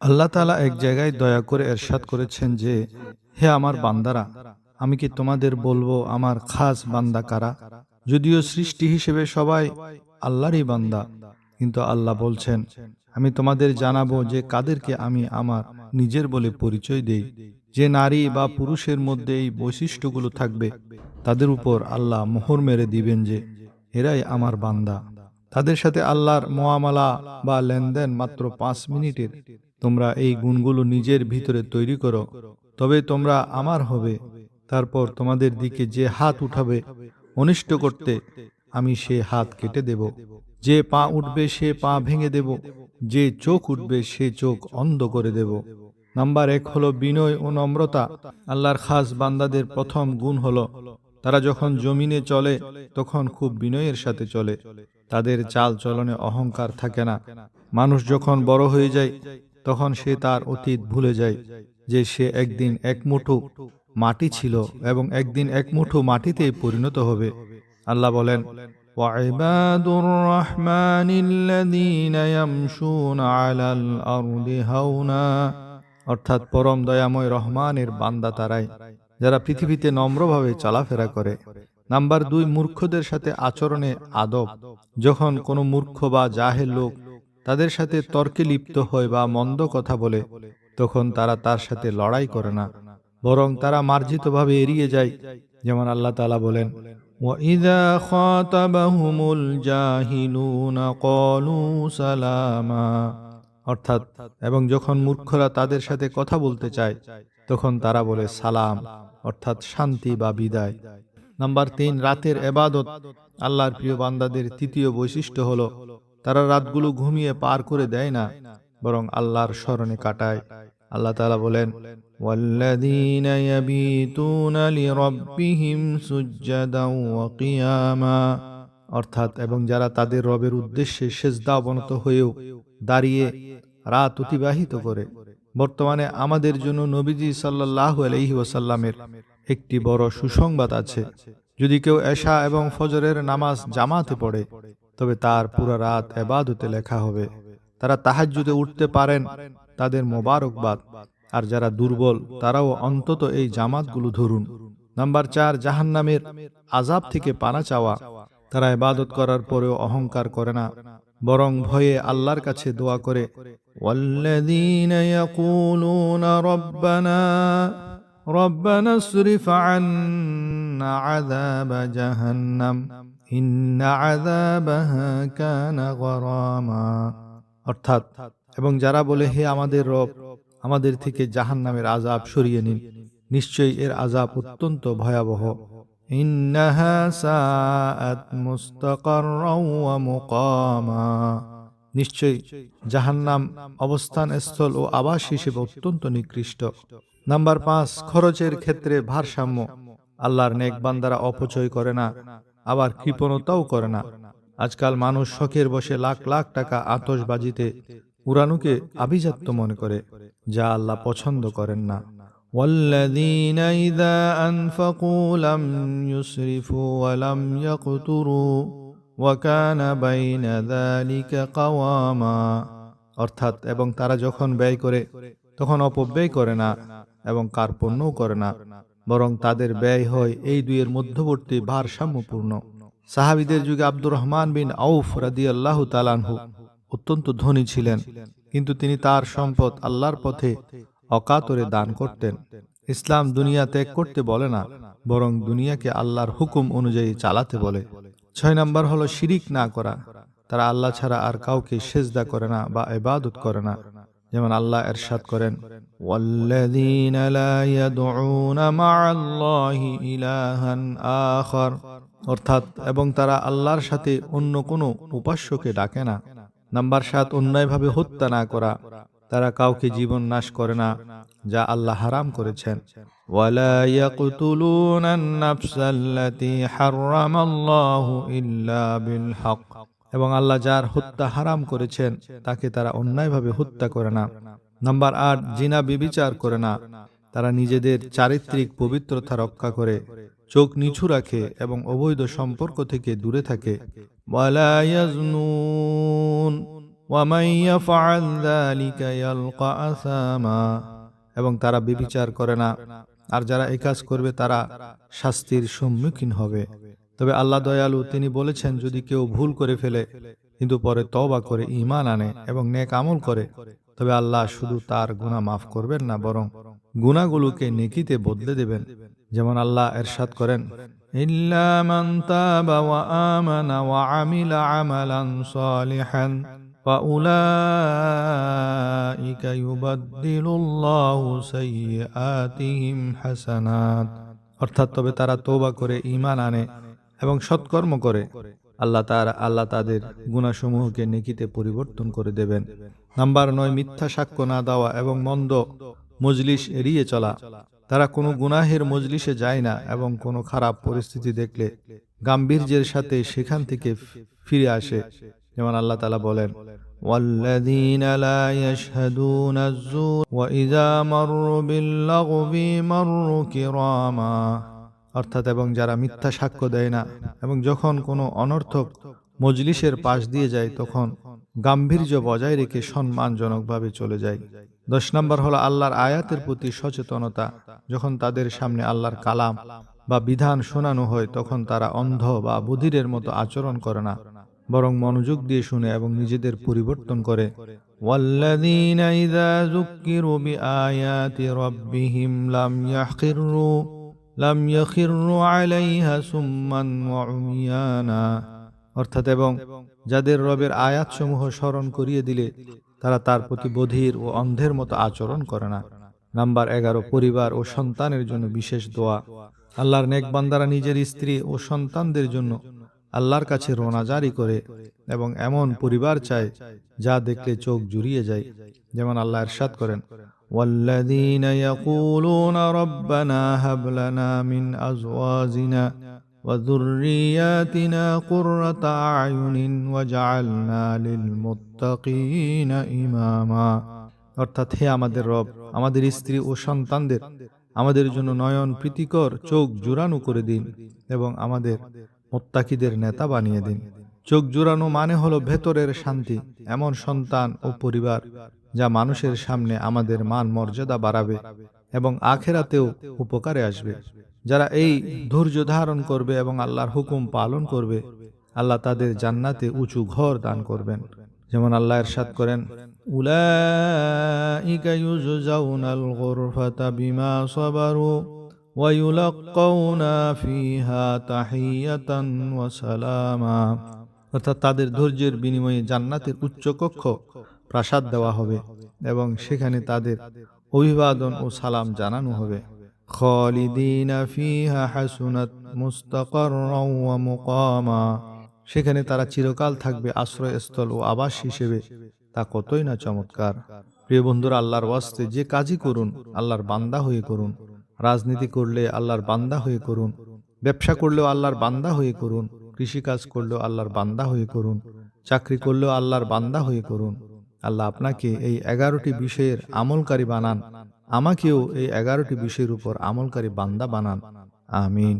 আল্লাহ তালা এক জায়গায় দয়া করে এরশাদ করেছেন যে, হে আমার বান্দারা, আমি কি তোমাদের বলব আমার খাস বান্দা কারা? যদিও সৃষ্টি হিসেবে সবাই আল্লাহরই বান্দা, কিন্তু আল্লাহ বলছেন, আমি তোমাদের জানাব যে কাদেরকে আমি আমার নিজের বলে পরিচয় দেই। যে নারী বা পুরুষের মধ্যে এই বৈশিষ্ট্যগুলো থাকবে, তাদের উপর আল্লাহ মোহর মেরে দিবেন যে, এরাই আমার বান্দা। তাদের সাথে আল্লাহর মোয়ামালা বা লেনদেন মাত্র পাঁচ মিনিটের তোমরা এই গুণগুলো নিজের ভিতরে তৈরি করো। তবে তোমরা আমার হবে। তারপর তোমাদের দিকে যে হাত উঠাবে অনিষ্ট করতে আমি সে হাত কেটে দেব। যে পা উঠবে সে পা ভেঙে দেব। যে চোখ উঠবে সে চোখ অন্ধ করে দেব। নাম্বার এক হলো বিনয় ও নম্রতা। আল্লাহর খাস বান্দাদের প্রথম গুণ হলো তারা যখন জমিনে চলে তখন খুব বিনয়ের সাথে চলে। তাদের চাল চলনে অহংকার থাকে না। মানুষ যখন বড় হয়ে যায় তখন সে তার অতীত ভুলে যায় যে সে একদিন এক মুঠো মাটি ছিল এবং একদিন এক মুঠো মাটিতে পরিণত হবে আল্লাহ বলেন وعباد الرحمن الذين يمشون على الأرض هونا অর্থাৎ পরম দয়াময় রহমানের বান্দা তারাই যারা পৃথিবীতে নম্রভাবে চলাফেরা করে নাম্বার দুই মূর্খদের সাথে আচরণে আদব যখন কোনো মূর্খ বা জাহের লোক তাদের সাথে তর্কে লিপ্ত হয় বা মন্দ কথা বলে তখন তারা তার সাথে লড়াই করে না বরং তারা মার্জিতভাবে এড়িয়ে যায় যেমন আল্লাহ তালা বলেন وَإِذَا خَاطَبَهُمُ الْجَاهِلُونَ قَالُوا سَلَامًا অর্থাৎ এবং যখন মূর্খরা তাদের সাথে কথা বলতে চায় তখন তারা বলে সালাম অর্থাৎ শান্তি বা বিদায় নাম্বার তিন রাতের এবাদত আল্লাহর প্রিয় বান্দাদের তৃতীয় বৈশিষ্ট্য হলো তারা রাতগুলো ঘুমিয়ে পার করে দেয় না বরং আল্লাহর স্মরণে কাটায় আল্লাহ তাআলা বলেন والذين يبيتون لربهم سجدا وقياما অর্থাৎ এবং যারা তাদের রবের উদ্দেশ্যে সেজদা অবনত হয়েও দাঁড়িয়ে রাত অতিবাহিত করে বর্তমানে আমাদের জন্য নবীজি সাল্লাহ আলহি ওয়াসাল্লামের একটি বড় সুসংবাদ আছে যদি কেউ এশা এবং ফজরের নামাজ জামাতে পড়ে তবে তার পুরো রাত এবাদতে লেখা হবে তারা তাহাজ্জুদে উঠতে পারেন তাদের মোবারকবাদ আর যারা দুর্বল তারাও অন্তত এই জামাতগুলো ধরুন নাম্বার চার জাহান্নামের আজাব থেকে পানা চাওয়া তারা ইবাদত করার পরেও অহংকার করে না বরং ভয়ে আল্লাহর কাছে দোয়া করে والذين يقولون ربنا ربنا اصرف عنا عذاب جهنم ইন্না অর্থাৎ, এবং যারা বলে, হে আমাদের রব, আমাদের থেকে জাহান নামের আজাব সরিয়ে নিন। নিশ্চয়ই এর আজাব অত্যন্ত ভয়াবহ। নিশ্চয় সাআত মুস্তাকাররাও জাহান্নাম অবস্থান স্থল ও আবাস হিসেবে অত্যন্ত নিকৃষ্ট। নাম্বার পাঁচ, খরচের ক্ষেত্রে ভারসাম্য। আল্লাহর নেকবান দ্বারা অপচয় করে না। আবার কৃপণতাও করে না আজকাল মানুষ শখের বসে লাখ লাখ টাকা আতসবাজিতে উড়ানুকে আভিজাত্য মনে করে যা আল্লাহ পছন্দ করেন না والذين إذا أنفقوا لم يسرفوا ولم يقتروا وكان بين ذلك قواما অর্থাৎ এবং তারা যখন ব্যয় করে তখন অপব্যয় করে না এবং কার্পণ্যও করে না বরং তাদের ব্যয় হয় এই দুইয়ের মধ্যবর্তী ভারসাম্যপূর্ণ। সাহাবিদের যুগে আব্দুর রহমান বিন আউফ রাদি আল্লাহ তালানহু অত্যন্ত ধনী ছিলেন। কিন্তু তিনি তার সম্পদ আল্লাহর পথে অকাতরে দান করতেন। ইসলাম দুনিয়া ত্যাগ করতে বলে না বরং দুনিয়াকে আল্লাহর হুকুম অনুযায়ী চালাতে বলে। ছয় নম্বর হলো শিরিক না করা। তারা আল্লাহ ছাড়া আর কাউকে সেজদা করে না বা ইবাদত করে না। যেমন আল্লাহ এরশাদ করেন। والذين لا يدعون مع الله إلها آخر অর্থাৎ এবং তারা আল্লাহর সাথে অন্য কোনো উপাস্যকে ডাকে না নাম্বার সাত অন্যায়ভাবে হত্যা না করা তারা কাউকে জীবন নাশ করে না যা আল্লাহ হারাম করেছেন ولا يقتلون النفس التي حرم الله إلا بالحق এবং আল্লাহ যার হত্যা হারাম করেছেন তাকে তারা অন্যায়ভাবে হত্যা করে না নাম্বার আট, জিনা বিবিচার করে না। তারা নিজেদের চারিত্রিক পবিত্রতা রক্ষা করে, চোখ নিচু রাখে এবং অবৈধ সম্পর্ক থেকে দূরে থাকে। এবং তারা বিবিচার করে না। আর যারা এই কাজ করবে, তারা শাস্তির সম্মুখীন হবে। তবে আল্লাহ দয়ালু, তিনি বলেছেন, যদি কেউ ভুল করে ফেলে, কিন্তু পরে তবা করে ইমান আনে এবং নেক আমল করে তবে আল্লাহ শুধু তার গুনাহ মাফ করবেন না বরং গুনাহগুলোকে নেকিতে বদলে দেবেন যেমন আল্লাহ এরশাদ করেন ইল্লা মান তাবা ওয়া আমানা ওয়া আমিলা আমালান সালিহান فأولئك يبدل الله سيئاتهم حسنات অর্থাৎ তবে তারা তৌবা করে ঈমান আনে এবং সৎকর্ম করে আল্লাহ তার আল্লাহ তাদের গুণাসমূহকে নেকিতে পরিবর্তন করে দেবেন নাম্বার নয় মিথ্যা সাক্ষ্য না দেওয়া এবং মন্দ মজলিস এড়িয়ে চলা তারা কোনো গুনাহের মজলিসে যায় না এবং কোনো খারাপ পরিস্থিতি দেখলে গাম্ভীর্যের সাথে সেখান থেকে ফিরে আসে যেমন আল্লাহ তালা বলেন والذين لا يشهدون الزور وإذا مروا باللغو مروا كراما অর্থাৎ এবং যারা মিথ্যা সাক্ষ্য দেয় না এবং যখন কোনো অনর্থক মজলিসের পাশ দিয়ে যায় তখন গাম্ভীর্য বজায় রেখে সম্মানজনকভাবে চলে যায় দশ নম্বর হলো আল্লাহর আয়াতের প্রতি সচেতনতা যখন তাদের সামনে আল্লাহর কালাম বা বিধান শোনানো হয় তখন তারা অন্ধ বা বুধিরের মতো আচরণ করে না বরং মনোযোগ দিয়ে শুনে এবং নিজেদের পরিবর্তন করে والذين إذا ذكروا بآيات ربهم لم يخروا لم يخروا عليها سما وعميانا অর্থাৎ এবং যাদের রবের আয়াতসমূহ স্মরণ করিয়ে দিলে তারা তার প্রতি বধির ও অন্ধের মতো আচরণ করে না নাম্বার এগারো পরিবার ও সন্তানের জন্য বিশেষ দোয়া আল্লাহর নেক বান্দারা নিজের স্ত্রী ও সন্তানদের জন্য আল্লাহর কাছে রোনা জারি করে এবং এমন পরিবার চায় যা দেখলে চোখ জুড়িয়ে যায় যেমন আল্লাহ এরশাদ করেন والذين يقولون ربنا هب لنا من أزواجنا وذرياتنا قرة أعين وجعلنا للمتقين إماما অর্থাৎ হে আমাদের রব আমাদের স্ত্রী ও সন্তানদের আমাদের জন্য নয়ন প্রীতিকর চোখ জুড়ানো করে দিন এবং আমাদের মোত্তাকিদের নেতা বানিয়ে দিন চোখ জুড়ানো মানে হলো ভেতরের শান্তি এমন সন্তান ও পরিবার যা মানুষের সামনে আমাদের মান মর্যাদা বাড়াবে এবং আখেরাতেও উপকারে আসবে যারা এই ধৈর্য ধারণ করবে এবং আল্লাহর হুকুম পালন করবে, আল্লাহ তাদের জান্নাতে উঁচু ঘর দান করবেন। যেমন আল্লাহ এরশাদ করেন, উলাইকা ইউজজাউনাল গুরফাতা বিমা সাবারু ওয়ায়ুলাক্কাউনা অর্থাৎ তাদের ধৈর্যের বিনিময়ে জান্নাতের উচ্চকক্ষ প্রাসাদ দেওয়া হবে এবং সেখানে তাদের অভিবাদন ও সালাম জানানো হবে। খালিদিনা ফিহা হাসুনাত মুস্তাকাররাও ওয়া মুকামা। সেখানে তারা চিরকাল থাকবে আশ্রয়স্থল ও আবাস হিসেবে। তা কতই না চমৎকার। প্রিয় বন্ধুরা, আল্লাহর ওয়াস্তে যে কাজই করুন, আল্লাহর বান্দা হয়ে করুন। রাজনীতি করলে আল্লাহর বান্দা হয়ে করুন। ব্যবসা করলেও আল্লাহর বান্দা হয়ে করুন। কৃষিকাজ করলেও আল্লাহর বান্দা হয়ে করুন। চাকরি করলেও আল্লাহর বান্দা হয়ে করুন। আল্লাহ আপনাকে এই এগারোটি বিষয়ের আমলকারী বানান। আমাকেও এই এগারোটি বিষয়ের উপর আমলকারী বান্দা বানান। আমিন।